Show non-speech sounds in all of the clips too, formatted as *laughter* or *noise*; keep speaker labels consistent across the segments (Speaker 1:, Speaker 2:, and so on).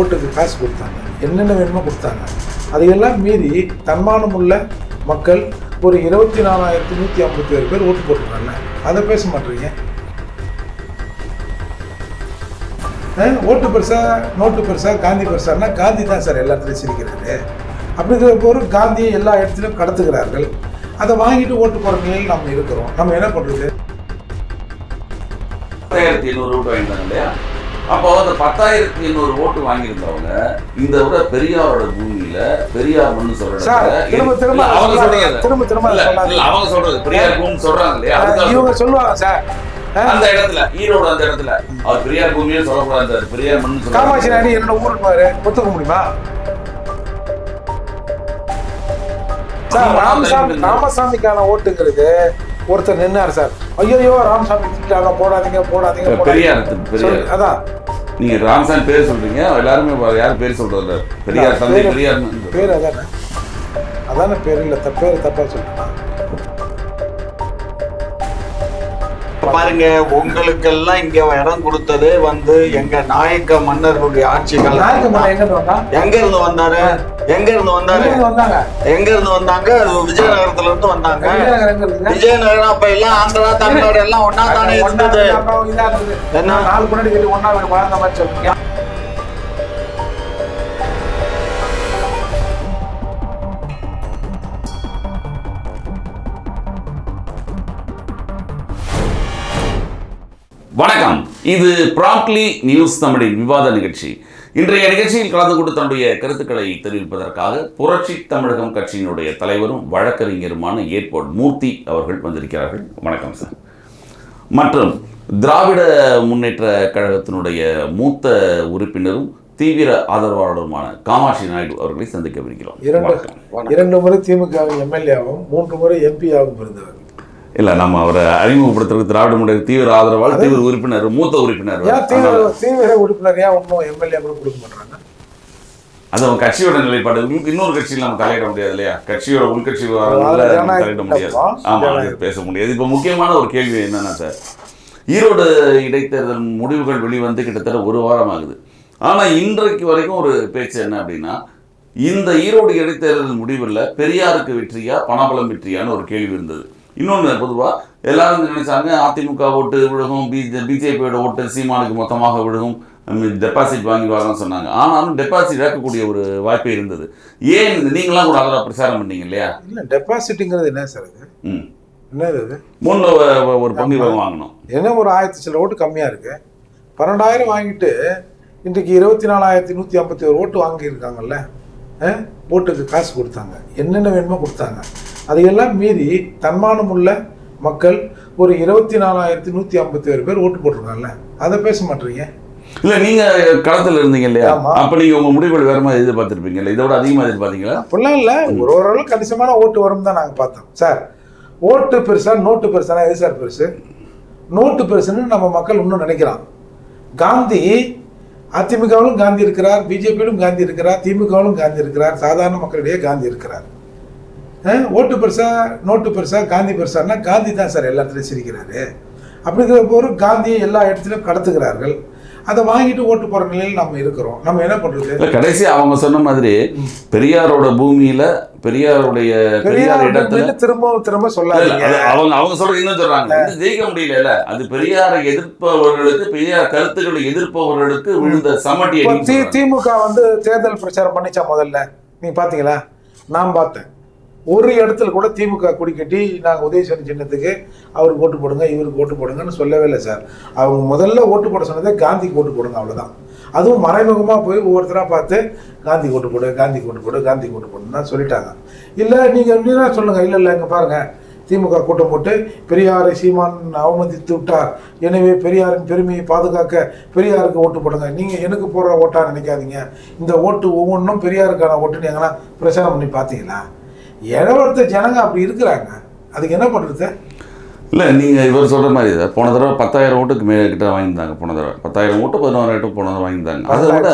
Speaker 1: ஓட்டுக்கு காசு கொடுத்தாங்க. என்னென்ன வேணுமோ கொடுத்தாங்க. அதையெல்லாம் மீறி தன்மானம் உள்ள மக்கள் ஒரு இருபத்தி நாலாயிரத்தி நூற்றி ஐம்பத்தி ஏழு பேர் ஓட்டு போட்டிருக்காங்க. அதை பேச மாட்டீங்க ஓட்டு பெருசா நோட்டு பெருசா காந்தி பெருசான்னா காந்தி தான் சார் எல்லா இடத்துலையும் சிரிக்கிறாரு அப்படிங்கிற போது காந்தியை எல்லா இடத்துலையும் கடத்துகிறார்கள். அதை வாங்கிட்டு ஓட்டு போகிற நிலையில் நம்ம இருக்கிறோம். நம்ம என்ன பண்ணுறது
Speaker 2: பத்தாயிரத்தி ஐநூறு ரூபாய் இல்லையா? அப்போ அந்த பத்தாயிரத்தி எண்ணூறு ஓட்டு வாங்கியிருந்தவங்க இந்த விட பெரியாரோட பூமியில பெரியார் மண்ணு சொல்ற
Speaker 1: சார்,
Speaker 2: இடத்துல
Speaker 1: திரும்ப திரும்ப
Speaker 2: அவங்க
Speaker 1: திரும்ப திரும்ப
Speaker 2: அவங்க சொல்றது பெரியார் பூமி சொல்றாங்க இல்லையா?
Speaker 1: இவங்க. சொல்லுவாங்க சார்.
Speaker 2: அந்த இடத்துல ஈரோடு அந்த இடத்துல. அவர் பெரியார் பூமியே சொல்லக்கூடாது பெரியார் மண்ணு
Speaker 1: காமாட்சி
Speaker 2: சொல்றாங்க
Speaker 1: நாயுடு என்னோட ஊருக்கு பாரு ஒத்துக்க முடியுமா? ராமசாமி ராமசாமிக்கான ஓட்டுங்கிறது ஒருத்தர் நின்னார் சார். ஐயோ ராமசாமி திட்டாங்க போடாதீங்க போடாதீங்க.
Speaker 2: பெரியார்
Speaker 1: அதான்
Speaker 2: நீங்க ராமசாமி பேர் சொல்றீங்க எல்லாருமே யாரும் பேர் சொல்றது பெரியார் தந்தை
Speaker 1: பேரு-
Speaker 2: பெரியார்
Speaker 1: பேர் அதானே? அதானே பேர் இல்லை பேர் தப்பா சொல்லுங்க
Speaker 3: பாருங்க உங்களுக்கெல்லாம் இங்க இடம் கொடுத்ததே வந்து எங்க நாயக்க மன்னர்களுடைய ஆட்சி காலம்
Speaker 1: எங்க இருந்து
Speaker 3: வந்தாரு? எங்க இருந்து வந்தாரு?
Speaker 1: எங்க இருந்து வந்தாங்க?
Speaker 3: எங்க இருந்து வந்தாங்க? அது விஜயநகரத்துல இருந்து வந்தாங்க.
Speaker 1: விஜயநகரம்
Speaker 3: அப்ப எல்லாம் ஆந்திரா தமிழ்நாடு எல்லாம் ஒன்னா தானே இருந்தது. என்ன?
Speaker 1: நாலு முன்னாடி வீடு வாழ்ந்த மாதிரி சொல்றீங்க.
Speaker 2: இது ப்ராம்ப்லி நியூஸ் தமிழின் விவாத நிகழ்ச்சி. இன்றைய நிகழ்ச்சியில் கலந்து கொண்டு தன்னுடைய கருத்துக்களை தெரிவிப்பதற்காக புரட்சி தமிழகம் கட்சியினுடைய தலைவரும் வழக்கறிஞருமான ஏர்போர்ட் மூர்த்தி அவர்கள் வந்திருக்கிறார்கள். வணக்கம் சார். மற்றும் திராவிட முன்னேற்ற கழகத்தினுடைய மூத்த உறுப்பினரும் தீவிர ஆதரவாளருமான காமாட்சி நாயுடு அவர்களை சந்திக்கவிருக்கிறோம்
Speaker 1: இரண்டு. இரண்டு முறை திமுக எம்எல்ஏவும் மூன்று முறை எம்பியாகவும் இருந்தவர்
Speaker 2: இல்ல நம்ம அவரை அறிமுகப்படுத்துறதுக்கு திராவிட முன்னேற்ற தீவிர ஆதரவாளர் தீவிர உறுப்பினர் மூத்த உறுப்பினர்.
Speaker 1: தீவிர உறுப்பினர் ஏன் இன்னும் எம்எல்ஏ கூட கொடுக்க மாட்டாங்க
Speaker 2: அது அவங்க கட்சியோட நிலைப்பாடு. இன்னொரு கட்சியில் நம்ம தலையிட முடியாது இல்லையா? கட்சியோட உள்கட்சி தலையிட முடியாது.
Speaker 1: தப்பா?
Speaker 2: ஆமா அது
Speaker 1: ஜனநாயக.
Speaker 2: பேச முடியாது. இப்போ முக்கியமான ஒரு கேள்வி என்னன்னா சார் ஈரோடு இடைத்தேர்தல் முடிவுகள் வெளிவந்து கிட்டத்தட்ட ஒரு வாரம் ஆகுது. ஆனா இன்றைக்கு வரைக்கும் ஒரு பேச்சு என்ன அப்படின்னா இந்த ஈரோடு இடைத்தேர்தல் முடிவில் பெரியாருக்கு வெற்றியா பணபலம் வெற்றியான்னு ஒரு கேள்வி இருந்தது. இன்னொன்று பொதுவா எல்லாரும் நினைச்சாங்க அதிமுக ஓட்டு விழுகும் பிஜே பிஜேபியோட ஓட்டு சீமானுக்கு மொத்தமாக விழுகும் டெபாசிட் வாங்கிடுவாங்கன்னு சொன்னாங்க. ஆனாலும் டெபாசிட் இழக்கக்கூடிய ஒரு வாய்ப்பு இருந்தது. ஏன் நீங்களாம் கூட அதெல்லாம் பிரச்சாரம் பண்ணீங்க இல்லையா?
Speaker 1: இல்ல டெபாசிட்டுங்கிறது என்ன சார் இது?
Speaker 2: ம்.
Speaker 1: என்னது இது?
Speaker 2: மூணுல ஒரு பங்கு வாங்கணும்.
Speaker 1: என்ன ஒரு ஆயிரத்தி சில ஓட்டு கம்மியா இருக்கு? பன்னெண்டாயிரம் வாங்கிட்டு இன்றைக்கு இருபத்தி நாலாயிரத்தி நூற்றி ஐம்பத்தி ஒரு ஓட்டு வாங்கியிருக்காங்கல்ல ஓட்டுக்கு காசு கொடுத்தாங்க. என்னென்ன வேணுமோ கொடுத்தாங்க. அதையெல்லாம் மீறி தன்மானம் உள்ள மக்கள் ஒரு இருபத்தி நாலாயிரத்தி நூற்றி ஐம்பத்தி ஏழு பேர் ஓட்டு போட்டிருக்காங்கல்ல. அதை பேச மாட்டீங்க.
Speaker 2: இல்ல நீங்க களத்துல இருந்தீங்க இல்லையா. அப்ப நீங்க உங்க முடிவுகள் வேற மாதிரி எதிர்பார்த்திருப்பீங்கல்ல இதோட அதிகமா எதிர்பார்த்தீங்களா?
Speaker 1: அப்படிலாம் இல்லை. ஒரு ஓரளவு கணிசமான ஓட்டு வரும் தான் நாங்கள் பார்த்தோம். சார் ஓட்டு பெருசா நோட்டு பெருசானா எது சார் பெருசு? நோட்டு பெருசுன்னு நம்ம மக்கள் இன்னும் நினைக்கிறான் காந்தி அதிமுகவிலும் காந்தி இருக்கிறார் பிஜேபியிலும் காந்தி இருக்கிறார் திமுகவிலும் காந்தி இருக்கிறார் சாதாரண மக்களிடையே காந்தி இருக்கிறார். ஓட்டு பெருசா நோட்டு பெருசா காந்தி பெருசான்னா காந்தி தான் சார் எல்லாத்துலையும் சிரிக்கிறாரு. அப்படிங்கிற போது காந்தியை எல்லா இடத்துலையும் கடத்துகிறார்கள். அதை வாங்கிட்டு ஓட்டு போகிற நிலையில் நம்ம இருக்கிறோம். நம்ம என்ன பண்ணுறது
Speaker 2: கடைசி அவங்க சொன்ன மாதிரி பெரியாரோட பூமியில பெரியாருடைய பெரியார் இடத்துல
Speaker 1: திரும்ப திரும்ப சொல்லாதீங்க.
Speaker 2: அவங்க அவங்க சொல்றது இன்னும் சொல்றாங்க. ஜெயிக்க முடியல அது பெரியாரை எதிர்ப்பவர்களுக்கு பெரியார் கருத்துக்களை எதிர்ப்பவர்களுக்கு விழுந்த சொல்றாங்க.
Speaker 1: திமுக வந்து தேர்தல் பிரச்சாரம் பண்ணிச்சா முதல்ல? நீங்க பாத்தீங்களா? நான் பார்த்தேன். ஒரு இடத்துல கூட திமுக கொடி கட்டி நாங்கள் உதயசூரன் சின்னத்துக்கு அவருக்கு ஓட்டு போடுங்க இவருக்கு ஓட்டு போடுங்கன்னு சொல்லவே இல்லை சார். அவங்க முதல்ல ஓட்டு போட சொன்னதே காந்திக்கு ஓட்டு போடுங்க அவ்வளோதான் அதுவும் மறைமுகமாக போய் ஒவ்வொருத்தராக பார்த்து காந்தி ஓட்டு போடு காந்தி ஓட்டு போடு காந்தி ஓட்டு போடுன்னு தான் சொல்லிட்டாங்க. இல்லை நீங்கள் என்ன சொல்லுங்கள் இல்லை இல்லை இங்கே பாருங்கள் திமுக கூட்டம் போட்டு பெரியாரை சீமான் அவமதித்து விட்டார். எனவே பெரியாரின் பெருமையை பாதுகாக்க பெரியாருக்கு ஓட்டு போடுங்க. நீங்கள் எனக்கு போடுற ஓட்டா நினைக்காதீங்க. இந்த ஓட்டு ஒவ்வொன்றும் பெரியாருக்கான ஓட்டுன்னு எங்கன்னா பிரச்சாரம் பண்ணி பார்த்தீங்களா? இடவர்த்த ஜனங்க அப்படி இருக்கிறாங்க. அதுக்கு என்ன பண்ணுறது
Speaker 2: இல்ல நீங்க இவர் சொல்ற மாதிரி தான். போன தடவை பத்தாயிரம் ஓட்டுக்கு மே கிட்ட வாங்கியிருந்தாங்க போன தடவை. பத்தாயிரம் ஓட்டு பதினோராயிரம் ஓட்டு போன தடவை வாங்கியிருந்தாங்க. அதை விட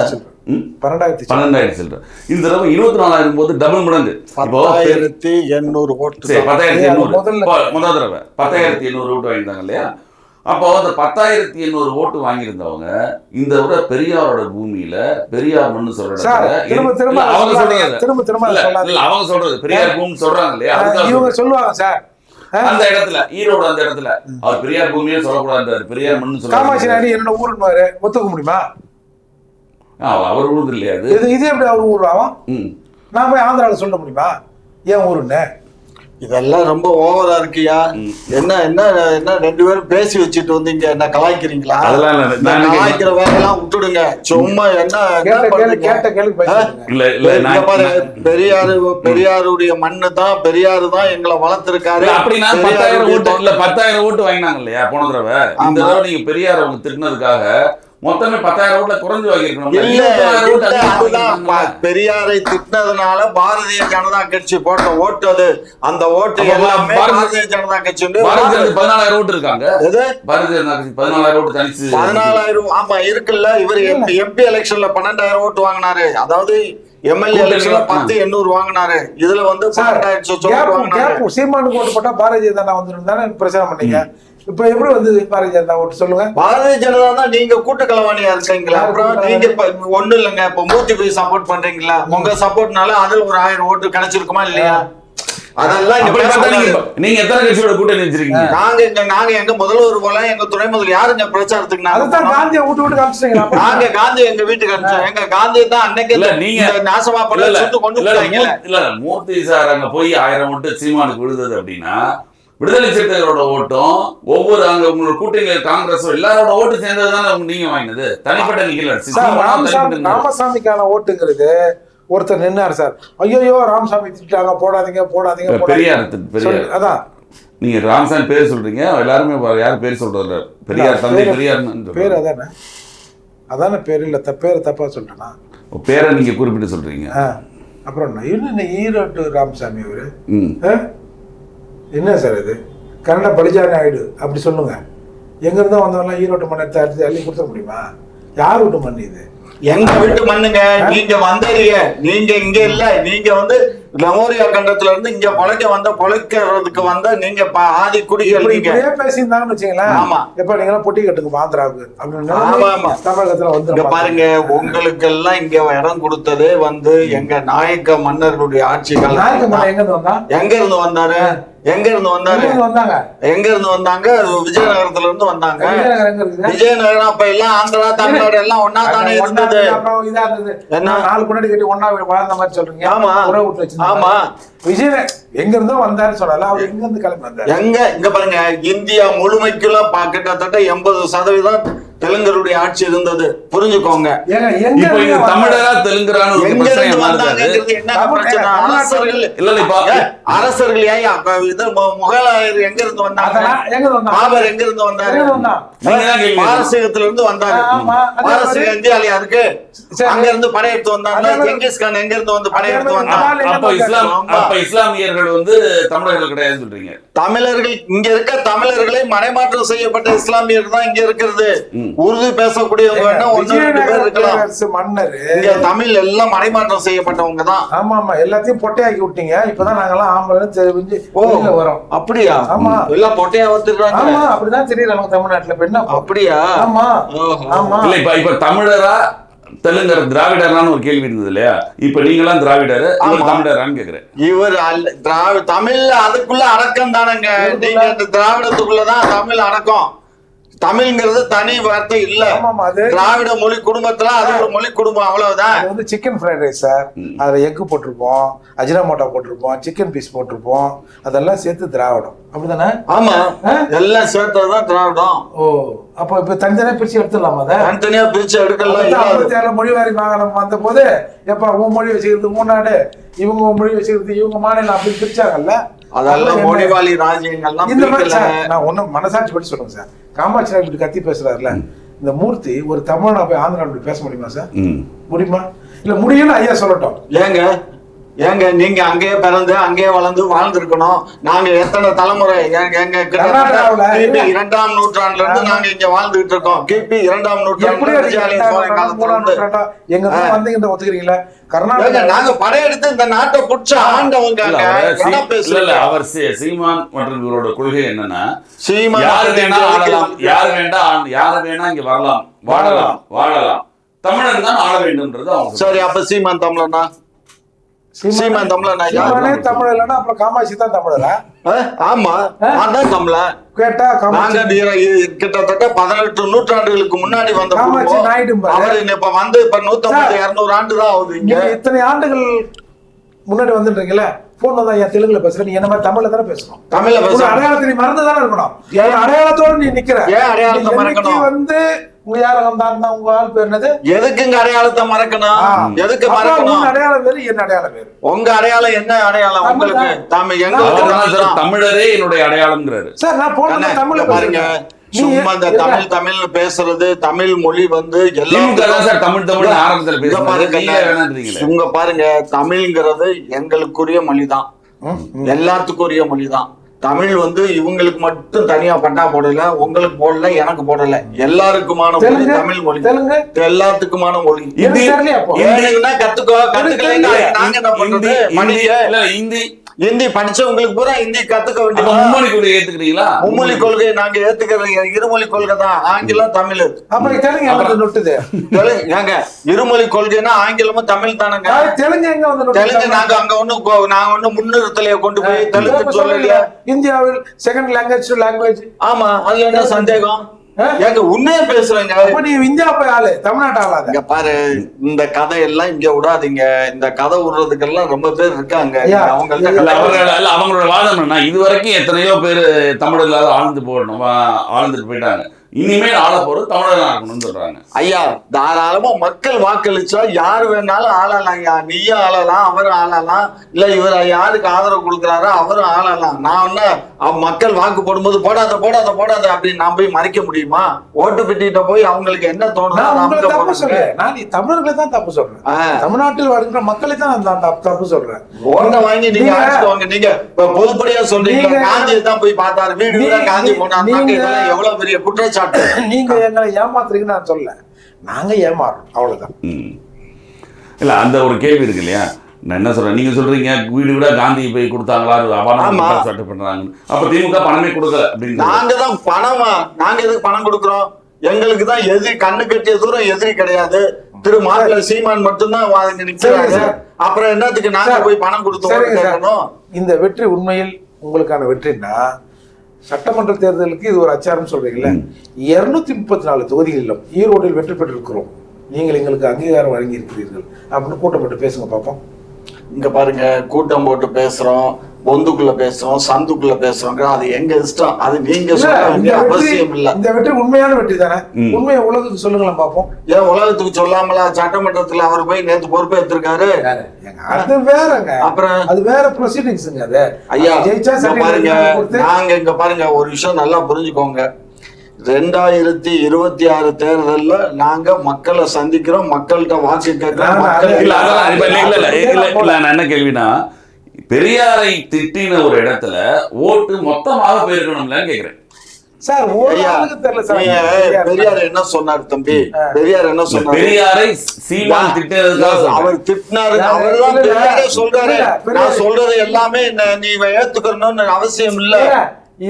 Speaker 1: பன்னெண்டாயிரத்தி
Speaker 2: பன்னெண்டாயிரம் சில்லற. இந்த தடவை இருபத்தி நாலாயிரம் போது டபுள் மடங்கு.
Speaker 3: பத்தாயிரத்தி எண்ணூறு ஓட்டு
Speaker 2: பத்தாயிரத்தி எண்ணூறு. முதல் தடவை. பத்தாயிரத்தி எண்ணூறு ஓட்டு வாங்கியிருந்தாங்க இல்லையா? அப்போ அந்த பத்தாயிரத்தி எண்ணூறு ஓட்டு வாங்கியிருந்தவங்க இந்த விட பெரியாரோட பூமியில பெரியார் மண்ணு சொல்ற அவங்க. சொல்றது
Speaker 1: திரும்ப திரும்ப
Speaker 2: அவங்க சொல்றது பெரியார் பூமி சொல்றாங்க இல்லையா?
Speaker 1: இவங்க. சொல்லுவாங்க சார்?
Speaker 2: அந்த இடத்துல ஈரோடு அந்த இடத்துல. அவர் பெரியார் பூமியே சொல்லக்கூடாது பெரியார் மண்ணு
Speaker 1: காமாட்சி
Speaker 2: சொல்றாங்க
Speaker 1: நாயுடு என்னோட ஊருன்னு ஒத்துக்க முடியுமா?
Speaker 2: அவர் ஊருக்கு இல்லையா அது?
Speaker 1: இது இது எப்படி அவர் ஊர் ஆகும். நான் போய் ஆந்திராவில் சொல்ல முடியுமா? ஏன் ஊருன்னு?
Speaker 3: இதெல்லாம் ரொம்ப ஓவரா இருக்கியா? என்ன என்ன என்ன ரெண்டு பேரும் பேசி வச்சுட்டு வந்து இங்க என்ன கலாய்க்கிறீங்களா?
Speaker 2: அதெல்லாம்
Speaker 3: கலாய்க்கிற வேலையெல்லாம் விட்டுடுங்க. சும்மா என்ன
Speaker 1: கேட்ட
Speaker 3: பெரியாரு பெரியாருடைய மண்ணு தான் பெரியாரு தான் எங்களை வளர்த்திருக்காரு.
Speaker 2: அப்படின்னா பத்தாயிரம் ஓட்டு இல்ல பத்தாயிரம் ஓட்டு வாங்கினாங்க இல்லையா போன தடவை? இந்த
Speaker 3: ஆமா.
Speaker 2: தடவை நீங்க பெரியார் அவங்க திட்டினதுக்காக மொத்தமே பத்தாயிரம் ஓட்டுல குறைஞ்சு வாங்கியிருக்கணும்
Speaker 3: பெரியாரை திட்டினதுனால பாரதிய ஜனதா கட்சி போட்ட ஓட்டு அது. அந்த ஓட்டு எல்லாமே
Speaker 2: பாரதி-
Speaker 3: பாரதிய ஜனதா கட்சி
Speaker 2: பாரதிய பதினாலாயிரம் ஓட்டு இருக்காங்க. பாரதிய ஜனதா கட்சி பதினாலாயிரம் ஓட்டு தனிச்சு.
Speaker 3: பதினாலாயிரம் ஆமா இருக்குல்ல. இவர் எம்பி எலெக்ஷன்ல பன்னெண்டாயிரம் ஓட்டு வாங்கினாரு. அதாவது எம்எல்ஏ எலெக்ஷன்ல. பத்து எண்ணூறு வாங்கினாரு. இதுல வந்து பன்னெண்டாயிரம்
Speaker 1: சீமானுக்கு ஓட்டு போட்டா பாரதிய ஜனதா வந்துடும் தானே பிரச்சனை பண்ணீங்க. இப்ப எப்படி வந்து பாரதிய ஜனதா ஓட்டு சொல்லுங்க.
Speaker 3: பாரதிய ஜனதா தான் நீங்க கூட்டு கலவாணியா இருக்கீங்களா அப்புறம் நீங்க இப்ப ஒண்ணு இல்லைங்க. இப்ப மூர்த்தி போய் சப்போர்ட் பண்றீங்களா? உங்க சப்போர்ட்னால அதுல ஒரு ஆயிரம் ஓட்டு கிடைச்சிருக்குமா இல்லையா? அதெல்லாம்.
Speaker 2: நீங்க எத்தனை கட்சியோட கூட்டணி வச்சிருக்கீங்க?
Speaker 3: நாங்க நாங்க எங்க முதல்வர் போல எங்க துணை முதல் யாருங்க பிரச்சாரத்துக்கு நாங்க
Speaker 1: அதுதான்? காந்தியை விட்டு விட்டு காமிச்சிட்டீங்களா?
Speaker 3: நாங்க காந்தி எங்க வீட்டுக்கு அனுப்பிச்சோம். எங்க காந்தி தான் அன்னைக்கு
Speaker 2: இல்ல நீங்க
Speaker 3: நாசமா
Speaker 2: இல்ல,
Speaker 3: பண்ண
Speaker 2: இல்ல,
Speaker 3: சுட்டு கொண்டு
Speaker 2: இல்ல, இல்ல,
Speaker 3: போட்டாங்கல்ல.
Speaker 2: மூர்த்தி- இல்ல, இல்ல, மூர்த்தி சார் அங்க போய் ஆயிரம் ஓட்டு சீமானுக்கு விழுந்தது அப்படின்னா விடுதலை சிறுத்தைகளோட ஓட்டும் ஒவ்வொரு அங்க உங்களோட கூட்டணி காங்கிரஸ் எல்லாரோட ஓட்டு சேர்ந்தது தானே நீங்க வாங்கினது? தனிப்பட்ட
Speaker 1: ராமசாமி ராமசாமிக்கான ஓட்டுங்கிறது ஒருத்தர் நின்னார் சார். ஐயோ ராமசாமி திட்டாங்க போடாதீங்க போடாதீங்க.
Speaker 2: பெரியார் பெரியார்.
Speaker 1: அதான்.
Speaker 2: நீங்க ராமசாமி பேர் சொல்றீங்க எல்லாருமே பா- யார் பேர் சொல்றது. பெரியார் தந்தை
Speaker 1: பேரு-
Speaker 2: பெரியார்
Speaker 1: பேர் அதானே? அதானே பேர் இல்ல த பேர் தப்பா சொல்லிட்டேனா
Speaker 2: பேரை நீங்க குறிப்பிட்டு சொல்றீங்க.
Speaker 1: அப்புறம் என்ன ஈரோட்டு ராமசாமி அவரு? என்ன சார் இது? கன்னட பலிஜானி ஆயிடு. அப்படி சொல்லுங்க. எங்க இருந்தா வந்தவங்களாம் ஈரோட்டு மண்ணை எடுத்து அள்ளி கொடுத்துட முடியுமா? யார் வீட்டு மண் இது?
Speaker 3: எங்க வீட்டு மண்ணுங்க? நீங்க வந்தீங்க நீங்க இங்க இல்ல. நீங்க வந்து லமோரியா கண்டத்துல இருந்து இங்க பொழைக்க வந்த பொழைக்கிறதுக்கு வந்த நீங்க ஆதி குடிகள் நீங்க.
Speaker 1: பேசியிருந்தாங்கன்னு வச்சுங்களேன்
Speaker 3: ஆமா.
Speaker 1: எப்ப நீங்களாம் பொட்டி கட்டுங்க ஆந்திராவுக்கு அப்படின்னு. தமிழகத்துல வந்து
Speaker 3: பாருங்க உங்களுக்கு எல்லாம் இங்க இடம் கொடுத்ததே வந்து எங்க நாயக்க மன்னர்களுடைய ஆட்சி
Speaker 1: நாயக்க மலை எங்க இருந்து வந்தா
Speaker 3: எங்க இருந்து வந்தாரு எங்க இருந்து வந்தாரு?
Speaker 1: வந்தாங்க?
Speaker 3: எங்க இருந்து வந்தாங்க? விஜயநகரத்துல இருந்து வந்தாங்க.
Speaker 1: விஜயநகரம்
Speaker 3: அப்ப எல்லாம் ஆந்திரா தமிழ்நாடு எல்லாம் ஒன்னா தானே இருந்தது.
Speaker 1: இதா இருந்தது.
Speaker 3: என்ன?
Speaker 1: நாலு முன்னாடி கட்டி ஒண்ணா வாழ்ந்த மாதிரி சொல்றீங்க.
Speaker 3: ஆமா.
Speaker 1: உறவு வச்சிருந்தாங்க.
Speaker 3: ஆமா.
Speaker 1: விஜய் எங்க இருந்தோ வந்தாரு சொல்லல. அவர் எங்க இருந்து கிளம்பி வந்தாரு?
Speaker 3: எங்க இங்க பாருங்க இந்தியா முழுமைக்குள்ள கிட்டத்தட்ட எண்பது சதவீதம் தெலுங்கருடைய ஆட்சி இருந்தது. புரிஞ்சுக்கோங்க.
Speaker 2: இப்போ இது? தமிழரா தெலுங்குறான்னு ஒரு பிரச்சனை?
Speaker 3: அரசர்கள்
Speaker 2: இல்ல இப்போ
Speaker 3: அரசர்கள் இது முகலாயர் எங்க இருந்து வந்தாங்க
Speaker 1: அதெல்லாம் எங்க இருந்து வந்தாங்க?
Speaker 3: பாபர் எங்க இருந்து வந்தாரு. பாரசீகத்துல இருந்து வந்தாரு பாரசீக இந்தியாலயா இருக்கு?
Speaker 1: சரி.
Speaker 3: அங்க இருந்து படையெடுத்து வந்தாங்க
Speaker 1: அதே மாதிரி-
Speaker 3: ஜெங்கிஸ் கான் எங்க இருந்து வந்து படையெடுத்து வந்தாங்க
Speaker 2: அப்ப இஸ்லாம். அப்ப இஸ்லாமியர்கள் வந்து தமிழர்கள் கிடையாதுன்னு சொல்றீங்க?
Speaker 3: தமிழர்கள் இங்க இருக்க தமிழர்களை மடைமாற்றம் செய்யப்பட்ட இஸ்லாமியர் தான் இங்க இருக்கிறது. உருது பேசக்கூடியவங்க ஒண்ணு ரெண்டு பேர் இருக்கலாம்.
Speaker 1: மன்னர்.
Speaker 3: இங்க தமிழ் எல்லாம் மடைமாற்றம் செய்யப்பட்டவங்க தான்.
Speaker 1: ஆமா ஆமா. எல்லாத்தையும் பொட்டையாக்கி விட்டீங்க. இப்பதான் நாங்கெல்லாம் ஆம்பளை தெரிஞ்சு
Speaker 3: ஓ
Speaker 1: வரோம்.
Speaker 3: அப்படியா?
Speaker 1: ஆமா.
Speaker 3: எல்லாம் பொட்டையா வந்துடுறாங்க
Speaker 1: ஆமா அப்படிதான் தெரியல நமக்கு தமிழ்நாட்டுல. என்ன
Speaker 3: அப்படியா?
Speaker 1: ஆமா. ஆமா.
Speaker 2: இல்ல இப்ப இப்ப தமிழரா தெலுங்கர் திராவிடரான்னு ஒரு கேள்வி இருந்தது இல்லையா? இப்ப நீங்களாம் திராவிடர் இவர். தமிழரான்னு கேக்குறேன்.
Speaker 3: இவர் அல்ல திராவிட தமிழ்ல அதுக்குள்ள அடக்கம் தானங்க. நீங்க இந்த திராவிடத்துக்குள்ளதான் தமிழ் அடக்கம். தமிழ்ங்கிறது தனி வார்த்தை இல்ல. திராவிட மொழி குடும்பத்துல அது ஒரு மொழி குடும்பம் அவ்வளவுதான்.
Speaker 1: அது வந்து சிக்கன் ஃப்ரைட் ரைஸ் சார் அதுல எக்கு போட்டிருப்போம் அஜினாமோட்டோ போட்டிருப்போம் சிக்கன் பீஸ் போட்டிருப்போம். அதெல்லாம் சேர்த்து திராவிடம். அப்படிதானே?
Speaker 3: ஆமா? எல்லாம் சேர்த்ததுதான் திராவிடம்.
Speaker 1: ஓ அப்போ இப்ப தனித்தனியா பிரிச்சு எடுத்துடலாமா அதை?
Speaker 3: தனித்தனியா பிரிச்சு எடுக்கலாம்
Speaker 1: அப்பதான் ஐம்பத்தி ஏழு மொழி வாரி மாகாணம் வந்த போது எப்ப உன் மொழி வச்சுக்கிறது உன் நாடு இவங்க மொழி வச்சுக்கிறது இவங்க மாநிலம் அப்படி பிரிச்சாங்கல்ல?
Speaker 3: அதெல்லாம்? மொழிவாளி ராஜ்யங்கள்லாம்
Speaker 1: இந்த மாதிரி நான் ஒன்றும் மனசாட்சி படி சொல்லுங்க சார். காமாட்சி நாயுடு கத்தி பேசுறாருல இந்த மூர்த்தி ஒரு தமிழனா போய் ஆந்திரா பேச முடியுமா சார்? முடியுமா? இல்ல முடியும்னு ஐயா சொல்லட்டும்.
Speaker 3: ஏங்க? ஏங்க நீங்க அங்கேயே பிறந்து அங்கேயே வளர்ந்து வாழ்ந்திருக்கணும். நாங்க எத்தனை தலைமுறை எங்க எங்க
Speaker 1: கர்நாடகாவுல
Speaker 3: கிட்டத்தட்ட கிபி இரண்டாம் நூற்றாண்டுல இருந்து நாங்க இங்க வாழ்ந்துகிட்டு இருக்கோம். கிபி இரண்டாம் நூற்றாண்டு நாங்க படையெடுத்து இந்த நாட்டை புடிச்ச ஆண்டவங்க.
Speaker 2: அவரு சீமான் மற்றும் இவரோட கொள்கை என்னன்னா
Speaker 3: சீமான்
Speaker 2: யாரு வேணா ஆளலாம் யாரு வேண்டா யாரு வேணா இங்க வரலாம் வாழலாம் வாழலாம். தமிழன் தான் ஆள வேண்டும்ன்றது அவங்க
Speaker 3: சரி அப்ப சீமான் தமிழனா? சீமான் தமிழனா
Speaker 1: தமிழ் இல்லைன்னா அப்புறம் காமாட்சி தான் தமிழரா?
Speaker 3: ஆமா. நான் தான் தமிழன்.
Speaker 1: கேட்டா
Speaker 3: நாங்க கிட்டத்தட்ட பதினெட்டு நூற்றாண்டுகளுக்கு முன்னாடி வந்த
Speaker 1: காமாட்சி. நாயுடு.
Speaker 3: அவர் இப்ப வந்து இப்ப நூத்தம்பது. இருநூறு ஆண்டு தான் ஆகுது
Speaker 1: இத்தனை ஆண்டுகள் முன்னாடி வந்துட்டீங்கல்ல போன் வந்தா என் தெலுங்குல பேசுற நீ என்ன மாதிரி தமிழ்ல தானே பேசணும்?
Speaker 3: தமிழ்ல
Speaker 1: ஒரு
Speaker 3: பேச
Speaker 1: அடையாளத்தை நீ மறந்து தானே இருக்கணும் அடையாளத்தோட நீ நிக்கிற.
Speaker 3: ஏன் அடையாளத்தை
Speaker 1: வந்து உங்க யாரும் தான் உங்க ஆள் பேர் என்னது?
Speaker 3: எதுக்குங்க அடையாளத்தை மறக்கணும். எதுக்கு மறக்கணும்?
Speaker 1: அடையாளம் வேறு என்ன அடையாளம் வேறு.
Speaker 3: உங்க அடையாளம் என்ன அடையாளம்?
Speaker 1: தமிழ்
Speaker 3: உங்களுக்கு. தமிழ் தமிழ் தான்.
Speaker 2: தமிழரே என்னுடைய அடையாளம்ங்கிறாரு.
Speaker 1: சார் நான் போன
Speaker 3: இங்க பாருங்க. சும்மா இந்த. தமிழ் தமிழ்னு பேசுறது தமிழ் மொழி வந்து
Speaker 2: சார் தமிழ் தமிழ் ஆரம்பத்துல
Speaker 3: பாருங்க, இவங்க பாருங்க தமிழ்ங்கிறது எங்களுக்குரிய மொழிதான். எல்லாத்துக்குரிய மொழிதான். தமிழ் வந்து இவங்களுக்கு மட்டும் தனியா பட்டா போடல உங்களுக்கு போடல எனக்கு போடல. எல்லாருக்குமான மொழி? தமிழ் மொழி.
Speaker 1: தெலுங்கு?
Speaker 3: எல்லாத்துக்குமான மொழி.
Speaker 2: இந்தி
Speaker 3: கத்துக்கோ என்ன
Speaker 2: இந்தி
Speaker 3: ஹிந்தி படிச்சவங்களுக்கு பூரா ஹிந்தி கத்துக்க
Speaker 2: அப்ப
Speaker 3: வேண்டியது?
Speaker 2: மும்மொழி கொள்கை ஏத்துக்கிறீங்களா?
Speaker 3: மும்மொழி கொள்கை நாங்க ஏத்துக்கிறது இருமொழி கொள்கை தான். ஆங்கிலம் தமிழ்.
Speaker 1: அப்புறம் தெலுங்கு எங்க வந்து நொட்டுது?
Speaker 3: தெலுங்கு ஏங்க இருமொழி கொள்கைன்னா ஆங்கிலமும் தமிழ் தானங்க.
Speaker 1: தெலுங்கு எங்க வந்து?
Speaker 3: தெலுங்கு நாங்க அங்க ஒண்ணும் கொ- நாங்க ஒண்ணும் முன்னிறுத்தலையே கொண்டு போய் தெலுங்கு சொல்லலையா
Speaker 1: இந்தியாவில் செகண்ட் லாங்குவேஜ் லாங்குவேஜ்
Speaker 3: ஆமா அதுல என்ன சந்தேகம்?
Speaker 1: ஆ?
Speaker 3: ஏங்க உண்மையா பேசுறேங்க
Speaker 1: அப்ப நீ இந்தியா போய் ஆளு தமிழ்நாட்டு ஆளாத.
Speaker 3: பாரு இந்த கதையெல்லாம் இங்க விடாதீங்க. இந்த கதை விடுறதுக்கெல்லாம் ரொம்ப பேர் இருக்காங்க. அவங்கள்ட்ட கதை
Speaker 2: அவங்களோட வாதம் என்னன்னா இது வரைக்கும் எத்தனையோ பேர் தமிழ் இல்லாத ஆழ்ந்து போடணும் ஆழ்ந்துட்டு போயிட்டாங்க. இனிமேல் ஆள போறது தமிழனா இருக்கணும்னு சொல்றாங்க.
Speaker 3: ஐயா தாராளமா மக்கள் வாக்களிச்சா யாரு வேணாலும் ஆளலாம் ஐயா. நீயும் ஆளலாம் அவரும் ஆளலாம். இல்ல இவர் யாருக்கு ஆதரவு கொடுக்குறாரோ அவரும் ஆளலாம். நான் என்ன அவ- மக்கள் வாக்கு போடும்போது போடாத போடாத போடாத அப்படின்னு நான் போய் மறைக்க முடியுமா? ஓட்டு பெட்டிகிட்ட போய் அவங்களுக்கு என்ன தோணுதோ
Speaker 1: நான் நீ தமிழர்களை தான் தப்பு சொல்றேன். தமிழ்நாட்டில் வாழ்கிற மக்களை தான் நான் தப்பு- தப்பு சொல்றேன்.
Speaker 3: ஓட்டை வாங்கி நீங்க அடிச்சுக்கோங்க நீங்க பொதுப்படியா சொல்றீங்க காந்தியை தான் போய் பார்த்தாரு. வீடு காந்தி இதெல்லாம் எவ்வளவு பெரிய குற்றச்சாட்டு *coughs*
Speaker 1: நீங்க எங்களை ஏமாத்துறீங்கன்னு நான் சொல்ல நாங்க ஏமாறோம். அவ்வளவுதான்.
Speaker 2: இல்ல அந்த ஒரு கேள்வி இருக்கு இல்லையா? நான் என்ன சொல்றேன்? நீங்க சொல்றீங்க வீடு வீடா காந்தி போய் கொடுத்தாங்களா? அது அபாரம்
Speaker 3: ஆமா.
Speaker 2: சட்டை பண்றாங்க அப்ப திமுக பணமே கொடுக்கல அப்படின்னு
Speaker 3: நாங்க தான் பணமா? நாங்க எதுக்கு பணம் கொடுக்குறோம்? எங்களுக்கு தான் எதிரி கண்ணு கட்டிய தூரம் எதிரி கிடையாது. திரு மாப்பிள்ள சீமான் மட்டும்தான். அப்புறம் என்னத்துக்கு நாங்க போய் பணம் கொடுத்து ஓட்டு
Speaker 1: சரிங்க சார்.
Speaker 3: கேட்கணும்?
Speaker 1: இந்த வெற்றி உண்மையில் உங்களுக்கான வெற்றின்னா சட்டமன்ற தேர்தலுக்கு இது ஒரு அச்சாரம் சொல்றீங்கல்ல? இருநூத்தி முப்பத்தி நாலு தொகுதிகளிலும் ஈரோட்டில் வெற்றி பெற்றிருக்கிறோம். நீங்கள் எங்களுக்கு அங்கீகாரம் வழங்கி இருக்கிறீர்கள் அப்படின்னு கூட்டப்பட்டு பேசுங்க பாப்போம்.
Speaker 3: இங்க பாருங்க கூட்டம் போட்டு பேசுறோம். பொந்துக்குள்ள பேசுறோம் சந்துக்குள்ள பேசுறோங்க அது எங்க இஷ்டம்? அது நீங்க சொல்ல அவசியம் இல்ல.
Speaker 1: இந்த வெற்றி உண்மையான வெற்றி தானே. உண்மையை உலகத்துக்கு சொல்லுங்களேன் பாப்போம்
Speaker 3: ஏன் உலகத்துக்கு சொல்லாமலா சட்டமன்றத்துல அவர் போய் நேத்து பொறுப்பேற்றிருக்காரு
Speaker 1: அது வேறங்க.
Speaker 3: அப்புறம்?
Speaker 1: அது வேற ப்ரொசீடிங்ஸுங்க அது.
Speaker 3: ஐயா
Speaker 1: ஜெயிச்சா
Speaker 3: இங்க பாருங்க நாங்க இங்க பாருங்க ஒரு விஷயம் நல்லா புரிஞ்சுக்கோங்க. ரெண்டாயிரத்தி இருபத்தி ஆறு தேர்தல்ல நாங்க மக்களை சந்திக்கிறோம் மக்கள்கிட்ட வாக்கு கேட்கிறோம்
Speaker 2: என்ன கேள்வினா பெரியாரை திட்டின ஒரு இடத்துல ஓட்டு மொத்தமாக போயிருக்கணும்லன்னு கேக்குறேன்.
Speaker 1: சார்
Speaker 3: பெரியார் என்ன சொன்னார் தம்பி? பெரியார் என்ன சொன்னார்?
Speaker 2: பெரியாரை சீமான் திட்டினதுக்காக.
Speaker 3: அவர் திட்டினாரு. பெரியாரே சொல்றாரு. நான் சொல்றது எல்லாமே என்ன- நீ ஏத்துக்கணும்னு அவசியம் இல்ல,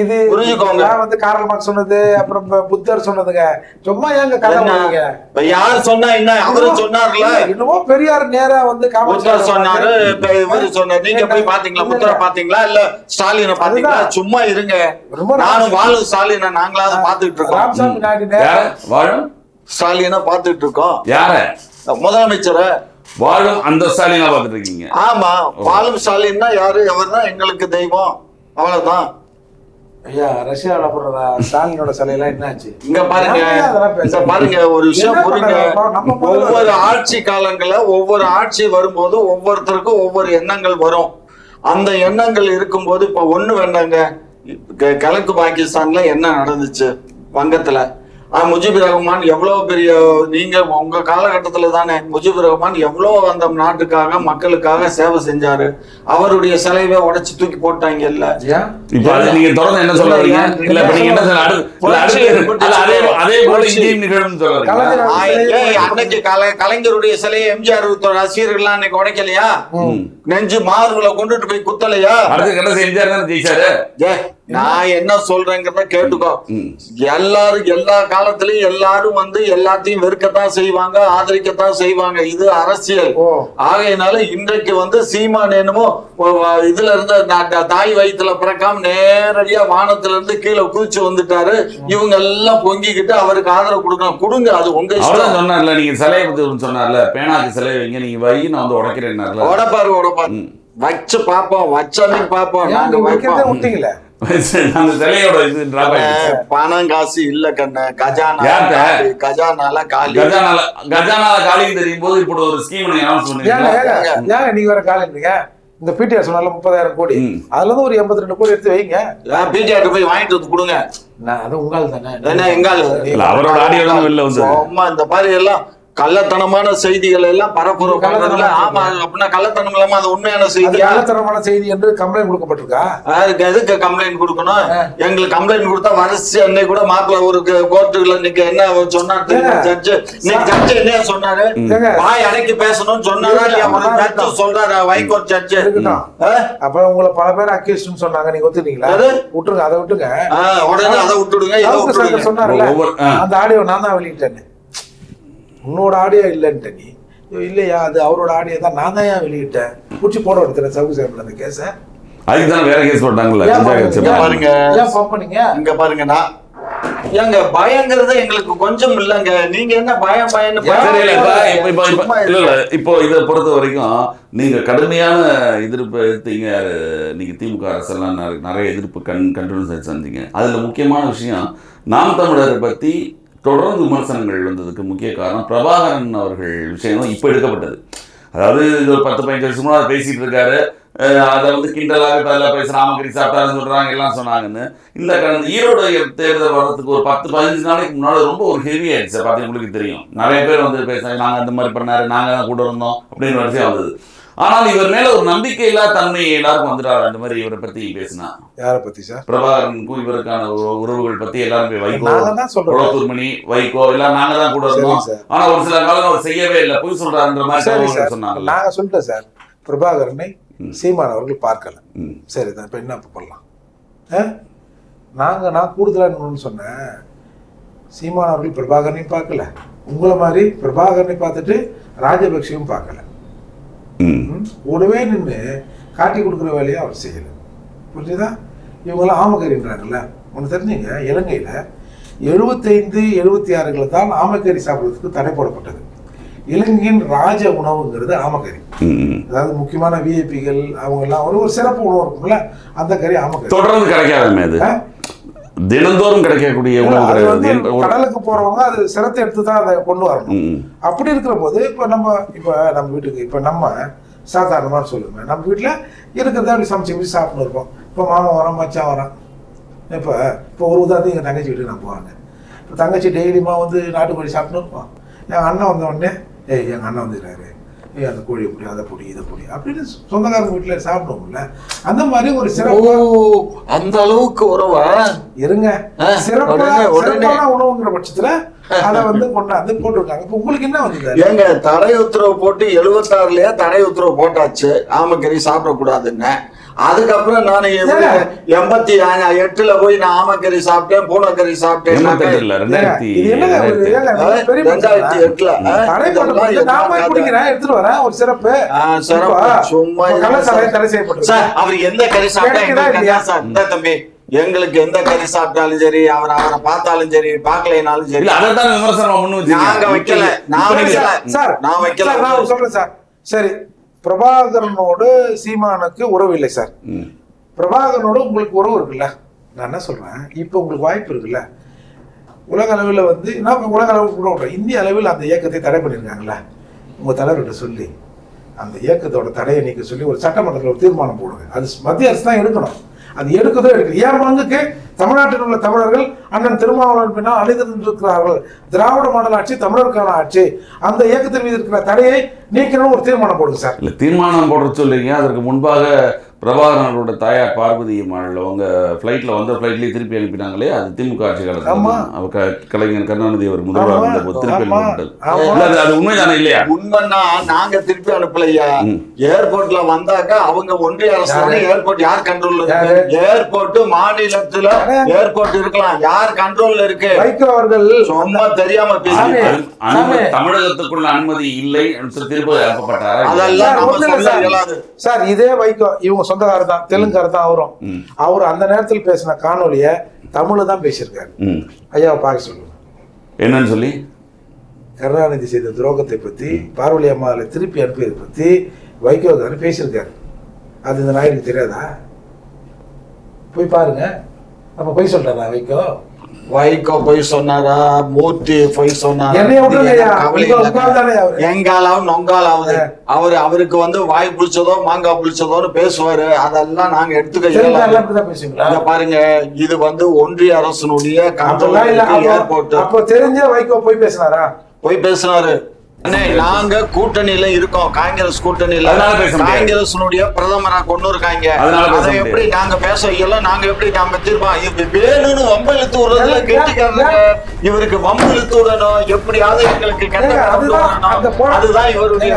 Speaker 1: இது
Speaker 3: புரிஞ்சுக்கோங்க.
Speaker 1: வந்து காரல் மார்க்ஸ் சொன்னது அப்புறம் புத்தர் சொன்னதுங்க? சும்மா ஏங்க கதை
Speaker 3: யார் சொன்னா என்ன? அவரு சொன்னார்ல.
Speaker 1: இன்னுமோ பெரியார் நேரா வந்து காமராஜர்
Speaker 3: புத்தர் சொன்னாரு இப்ப இவரு சொன்னாரு நீங்க போய் பாத்தீங்களா? புத்தரை. பாத்தீங்களா? இல்ல ஸ்டாலினை பாத்தீங்களா. சும்மா இருங்க.
Speaker 1: ரொம்ப
Speaker 3: நானும் வாழும் ஸ்டாலினை நாங்களாவது பாத்துட்டு இருக்கோம்.
Speaker 2: வாழும்?
Speaker 3: ஸ்டாலினை பாத்துட்டு இருக்கோம்.
Speaker 2: யார?
Speaker 3: முதலமைச்சரை.
Speaker 2: வாழும் அந்த ஸ்டாலினா பார்த்துட்டு இருக்கீங்க.
Speaker 3: ஆமா. வாழும் ஸ்டாலின்னா யாரு? எவர்தான் எங்களுக்கு தெய்வம். அவ்வளவுதான்.
Speaker 1: ஐயா ரஷ்யாவில் போடுறதா? ஸ்டாலினோட சிலையெல்லாம் என்னாச்சு?
Speaker 3: இங்க பாருங்க? இங்க பாருங்க ஒரு விஷயம் புரியுங்க. ஒவ்வொரு ஆட்சி காலங்கள்ல ஒவ்வொரு ஆட்சி வரும்போது ஒவ்வொருத்தருக்கும் ஒவ்வொரு எண்ணங்கள் வரும். அந்த எண்ணங்கள் இருக்கும்போது இப்ப ஒண்ணு வேண்டாங்க. கிழக்கு பாகிஸ்தான்ல என்ன நடந்துச்சு? வங்கத்துல. ஆஹ் முஜிபுர் ரஹ்மான் எவ்வளவு பெரிய நீங்க உங்க காலகட்டத்துல தானே முஜிபுர் ரஹ்மான் எவ்வளவு அந்த நாட்டுக்காக மக்களுக்காக சேவை செஞ்சாரு? அவருடைய சிலைவை உடைச்சு தூக்கி போட்டாங்க இல்ல?
Speaker 2: நீங்க தொடர்ந்து என்ன சொல்ல வரீங்க? இல்ல இப்ப நீங்க என்ன அதே அதே போல இங்கேயும் நிகழும்
Speaker 3: அன்னைக்கு கலைஞருடைய சிலையை எம்ஜிஆர் ரசிகர்கள்லாம் அன்னைக்கு உடைக்கலையா. நெஞ்சு மார்புல கொண்டுட்டு போய் குத்தலையா?
Speaker 2: அடுத்து கடைசி எம்ஜிஆர் தானே ஜெயிச்சாரு?
Speaker 3: ஏ நான் என்ன சொல்றேங்கிறத கேட்டுக்கோ. எல்லாரும் எல்லா காலத்திலயும் எல்லாரும் வந்து எல்லாத்தையும் வெறுக்கத்தான் செய்வாங்க ஆதரிக்கத்தான் செய்வாங்க. இது அரசியல். ஆகையினால இன்றைக்கு வந்து சீமான் என்னமோ இதுல இருந்து தாய் வயித்துல பிறக்காம நேரடியா வானத்துல இருந்து கீழே குதிச்சு வந்துட்டாரு. இவங்க எல்லாம் பொங்கிக்கிட்டு அவருக்கு ஆதரவு கொடுக்கணும். கொடுங்க அது உங்க இஷ்டம்.
Speaker 2: சொன்னார்ல நீங்க சிலையை பத்தி சொன்னார்ல. பேனாக்கு சிலை வைங்க நீங்க வை நான் வந்து உடைக்கிறேன்னார்ல.
Speaker 3: உடப்பாரு உடப்பாரு. வச்சு பாப்போம் வச்சன்னைக்கு பாப்போம் நாங்க
Speaker 1: வைக்கிறதே விட்டீங்களே
Speaker 2: அந்த சிலையோட இது
Speaker 3: பணம் காசு இல்ல கண்ணு. கஜானா கஜானால காலி.
Speaker 2: கஜானால கஜானால காலின்னு தெரியும் போது இப்படி ஒரு ஸ்கீம்
Speaker 1: ஏங்க நீங்க வேற காலைங்க இந்த பிடிஆர் சொன்னால முப்பதாயிரம் கோடி. அதுல இருந்து ஒரு எண்பத்தி ரெண்டு கோடி எடுத்து வைங்க.
Speaker 3: பிடிஆர் போய் வாங்கிட்டு வந்து கொடுங்க.
Speaker 1: அது உங்கள் தானே
Speaker 3: எங்கால
Speaker 2: இல்ல அவரோட ஆடியோ வந்தது
Speaker 3: சும்மா இந்த மாதிரி எல்லாம் கள்ளத்தனமான செய்திகள் எல்லாம் பரப்புரை பண்றதுல ஆமா அப்படின்னா கள்ளத்தனம் இல்லாம அது உண்மையான
Speaker 1: அது
Speaker 3: செய்தியா?
Speaker 1: கள்ளத்தனமான செய்தி என்று கம்ப்ளைண்ட் கொடுக்கப்பட்டிருக்கா?
Speaker 3: அதுக்கு எதுக்கு கம்ப்ளைண்ட் கொடுக்கணும்? எங்களுக்கு கம்ப்ளைண்ட் கொடுத்தா வரிசை அன்னைக்கு கூட மாப்பிள்ள ஒரு கோர்ட்டுல இன்னைக்கு என்ன சொன்னார். ஜட்ஜு இன்னைக்கு ஜட்ஜு என்ன சொன்னாரு. வாய் அடக்கி பேசணும்னு சொன்னாரா? இல்லையா ஜட்ஜு சொல்றாரு வைகோர்ட் ஜட்ஜு
Speaker 1: இருக்கட்டும். அப்ப உங்களை பல பேர் அக்யூஸ்ட்னு சொன்னாங்க. நீங்க ஒத்துட்டீங்களா? விட்டுருங்க அதை விட்டுங்க
Speaker 3: உடனே அதை விட்டுடுங்க
Speaker 2: ஆ.
Speaker 1: அந்த ஆடியோ நான் தான் வெளியிட்டேன்னு. உன்னோட ஆடியோ இல்லைன்ட்ட நீ. இல்லையா? அது அவரோட ஆடியோ தான். நான் தான் ஏன் வெளியிட்டேன்? பிடிச்சி போட எடுத்துறேன் சவுக்கு சங்கர் அந்த கேஸை.
Speaker 2: அதுக்கு தானே வேற கேஸ் போட்டாங்கல்ல?
Speaker 1: பாருங்க,
Speaker 3: ஏன்
Speaker 1: பண்ணீங்க?
Speaker 3: இங்க பாருங்க நான் ஏங்க பயங்கிறது எங்களுக்கு கொஞ்சம் இல்லங்க. நீங்க என்ன பயம் பயம்?
Speaker 2: இப்ப- இதை பொறுத்த வரைக்கும் நீங்க கடுமையான எதிர்ப்பு எடுத்தீங்க. நீங்க திமுக அரசெல்லாம் நிறைய- நிறைய எதிர்ப்பு கண் கண்டினியூஸ் சந்திங்க அதுல முக்கியமான விஷயம் நாம் தமிழரை பத்தி தொடர்ந்து விமர்சனங்கள் வந்ததுக்கு முக்கிய காரணம் பிரபாகரன் அவர்கள் விஷயம் தான் இப்போ எடுக்கப்பட்டது. அதாவது இது ஒரு பத்து பதினஞ்சு வருஷமா அதை பேசிகிட்டு இருக்காரு. அதை வந்து கிண்டலாக பதிலாக பேச ராமகிரி சாப்பிட்டாருன்னு சொல்கிறாங்க எல்லாம் சொன்னாங்கன்னு. இந்த கடந்த ஈரோடு தேர்தல் வர்றதுக்கு ஒரு பத்து பதினஞ்சு நாளைக்கு முன்னாடி ரொம்ப ஒரு ஹெவி ஆயிடுச்சு. பார்த்தீங்க உங்களுக்கு தெரியும். நிறைய பேர் வந்து பேச நாங்கள் அந்த மாதிரி பண்ணாரு நாங்கள் தான் கூட இருந்தோம் அப்படின்னு வரிசையாக வந்தது. ஆனால் இவர் மேல ஒரு நம்பிக்கை இல்லா தன்மை எல்லாருக்கும் வந்துட்டாரு அந்த மாதிரி இவரை பத்தி பேசினா.
Speaker 1: யாரை பத்தி சார்
Speaker 2: பிரபாகரனுக்கும் இவருக்கான உற- உறவுகள் பத்தி எல்லாரும் வைகோ
Speaker 1: சொல்றோம்
Speaker 2: குளத்தூர்மணி வைகோ எல்லாம் நாங்க தான் கூட இருந்தோம். ஆனா ஒரு சில காலம் அவர் செய்யவே இல்லை பொய் சொல்றாருன்ற மாதிரி சொன்னாங்கல்ல.
Speaker 1: நாங்க சொல்லிட்டோம் சார் பிரபாகரனை சீமான் அவர்கள் பார்க்கல.
Speaker 2: ம்.
Speaker 1: சரி தான் இப்போ என்ன பண்ணலாம்? நாங்க நான் கூடுதலா இன்னொன்னு சொன்னேன்? சீமான் அவர்கள் பிரபாகரனையும் பார்க்கல. உங்களை மாதிரி பிரபாகரனை பார்த்துட்டு ராஜபக்சேவும் பார்க்கல? கூடவே நின்று காட்டி கொடுக்குற வேலையை அவர் செய்யல. புரிஞ்சுதா? இவங்கெல்லாம் ஆமக்கறின்றாங்கல்ல. ஒன்று தெரிஞ்சுங்க இலங்கையில் எழுபத்தைந்து எழுபத்தி ஆறுகளை தான் ஆமக்கறி சாப்பிட்றதுக்கு தடை போடப்பட்டது. இலங்கையின் ராஜ உணவுங்கிறது ஆமக்கறி. அதாவது முக்கியமான விஐபிகள் அவங்க எல்லாம் ஒரு ஒரு சிறப்பு உணவு இருக்கும்ல. அந்த கறி ஆமக்கறி.
Speaker 2: தொடர்ந்து
Speaker 1: ஆ?
Speaker 2: தினந்தோறும் கிடைக்கக்கூடிய உணவு கிடையாது
Speaker 1: கடலுக்கு போறவங்க அது சிரத்தை எடுத்து தான் அதை கொண்டு வரணும். அப்படி இருக்கிற போது இப்போ நம்ம இப்போ நம்ம வீட்டுக்கு இப்போ நம்ம சாதாரணமாக சொல்லுங்க. நம்ம வீட்டில் இருக்கிறத அப்படி சமைச்சு வச்சு சாப்பிட்டு இருப்போம். இப்போ மாமா வரான் மச்சான் வரான். இப்போ இப்போ ஒரு உதாரணத்துக்கு எங்கள் தங்கச்சி வீட்டுக்கு நான் போவாங்க. இப்போ தங்கச்சி டெய்லியுமா வந்து நாட்டுக்கோழி சாப்பிட்டு இருப்போம் என் அண்ணன் வந்த உடனே ஏய் எங்கள் அண்ணன் வந்துடுறாரு ஏய் அந்த கோழி பொடி அதை பொடி இதை பொடி அப்படின்னு சொந்தக்காரங்க வீட்டில் சாப்பிடுவோம்ல. அந்த மாதிரி ஒரு சிறப்பு
Speaker 3: அந்த அளவுக்கு உறவா?
Speaker 1: இருங்க. சிறப்பான உணவுங்கிற பட்சத்துல அதை வந்து கொண்டாந்து போட்டிருக்காங்க இப்போ உங்களுக்கு என்ன வந்தது
Speaker 3: ஏங்க தடை உத்தரவு போட்டு எழுபத்தாறுலயே தடை உத்தரவு போட்டாச்சு. ஆமக்கறி சாப்பிடக்கூடாதுன்னு. அதுக்கப்புறம் நான்? எண்பத்தி எட்டுல போய் நான் ஆமக்கறி சாப்பிட்டேன் பூனைக்கறி சாப்பிட்டேன்.
Speaker 2: ரெண்டாயிரத்தி?
Speaker 3: எட்டுல,
Speaker 1: ஒரு சிறப்பு.
Speaker 3: சும்மா அவர் எந்த கறி சாப்பிட்டா சார் தம்பி எங்களுக்கு எந்த கறி சாப்பிட்டாலும் சரி அவர் அவரை பார்த்தாலும் சரி பார்க்கலைனாலும் சரி.
Speaker 2: அதைத்தான் விமர்சனம்.
Speaker 3: நாங்க வைக்கல. நான் வைக்கல.
Speaker 1: சார்
Speaker 3: நான் வைக்கல.
Speaker 1: நான் சொல்றேன் சார். சரி. பிரபாகரனோடு சீமானுக்கு உறவு இல்லை சார். பிரபாகரனோட உங்களுக்கு உறவு இருக்குல்ல? நான் என்ன சொல்றேன்? இப்போ உங்களுக்கு வாய்ப்பு இருக்குல்ல? உலக அளவில் வந்து நான் உலக அளவில் கூட விட்றேன் இந்திய அளவில் அந்த இயக்கத்தை தடை பண்ணியிருக்காங்களே உங்கள் தலைவர்கிட்ட சொல்லி அந்த இயக்கத்தோட தடையை நீக்க சொல்லி ஒரு சட்டமன்றத்தில் ஒரு தீர்மானம் போடுங்க. அது மத்திய அரசு தான் எடுக்கணும். அது எடுக்கதோ எடுக்கல. ஏன் பங்குக்கு? தமிழ்நாட்டில் உள்ள தமிழர்கள் அண்ணன் திருமாவளவன் பின்னால் அணிந்திருந்திருக்கிறார்கள் திராவிட மாடல் ஆட்சி தமிழருக்கான ஆட்சி. அந்த இயக்கத்தின் மீது இருக்கிற தடையை நீக்கணும்னு ஒரு தீர்மானம் போடுங்க சார்.
Speaker 2: இல்லை தீர்மானம் போடுறது சொல்லுங்க அதற்கு முன்பாக பிரபாகரனோட தாயார் பார்வதி அம்மாள் அவங்க ஃப்ளைட்டில் வந்த ஃப்ளைட்லேயே திருப்பி அனுப்பினாங்களே அது திமுக ஆட்சி காலத்தில்
Speaker 1: ஆமா.
Speaker 2: அவ க- கலைஞர் கருணாநிதி அவர் முதல்வர்
Speaker 1: ஆமா,
Speaker 2: இருந்தபோது திருப்பி. இல்ல, அது உண்மைதானே இல்லையா
Speaker 3: உண்மைன்னா நாங்க திருப்பி அனுப்பலையா. ஏர்போர்ட்ல வந்தாக்கா அவங்க ஒன்றிய அரசு? ஏர்போர்ட் யார் கண்ட்ரோல்ல? இருக்கு ஏர்போர்ட் மாநிலத்துல? ஏர்போர்ட் இருக்கலாம் யார் கண்ட்ரோல்ல இருக்கு
Speaker 1: வைகோ அவர்கள்
Speaker 3: சும்மா தெரியாம பேசி.
Speaker 2: தமிழகத்துக்குள்ள அனுமதி இல்லை அனுப்பப்பட்டாரா
Speaker 3: அதெல்லாம்
Speaker 1: சார், இதே வைகோ இவங்க சொந்தக்காரர் தான் தெலுங்காரர் தான் அவரும். அவர் அந்த நேரத்தில் பேசின காணொலிய தமிழ்ல தான் பேசியிருக்காரு.
Speaker 2: ம்.
Speaker 1: ஐயாவை பார்க்க சொல்லுங்க
Speaker 2: என்னன்னு சொல்லி?
Speaker 1: கருணாநிதி செய்த துரோகத்தை பத்தி பார்வலி அம்மாவை திருப்பி அனுப்பியதை பத்தி வைகோக்காரர் பேசியிருக்காரு. அது இந்த நாயுடுக்கு தெரியாதா? போய் பாருங்க. அப்ப போய் சொல்றாரா வைகோ.
Speaker 3: வைகோ போய் சொன்னாரா? மூர்த்தி போய் சொன்னாரா. எங்காலாவும் நொங்காலாவது. அவரு அவருக்கு வந்து வாய் புளிச்சதோ மாங்காய் புளிச்சதோன்னு பேசுவாரு. அதெல்லாம் நாங்க எடுத்துக்க பாருங்க இது வந்து ஒன்றிய அரசனுடைய ஏர்போர்ட்
Speaker 1: அப்போ தெரிஞ்ச வைகோ போய் பேசினாரா?
Speaker 3: போய் பேசினாரு. நாங்க கூட்டணியில இருக்கோம். காங்கிரஸ் கூட்டணியில. காங்கிரஸ்னுடைய பிரதமரா கொண்டு இருக்காங்க. அதை. எப்படி நாங்க பேச இயலும் நாங்க எப்படி நாம இப்ப வேணும்னு வம்பு இழுத்து விடுறதுல கெட்டிக்காரங்க. இவருக்கு வம்பு இழுத்து விடணும் எப்படியாவது எங்களுக்கு
Speaker 1: அதுதான்
Speaker 3: இவருடைய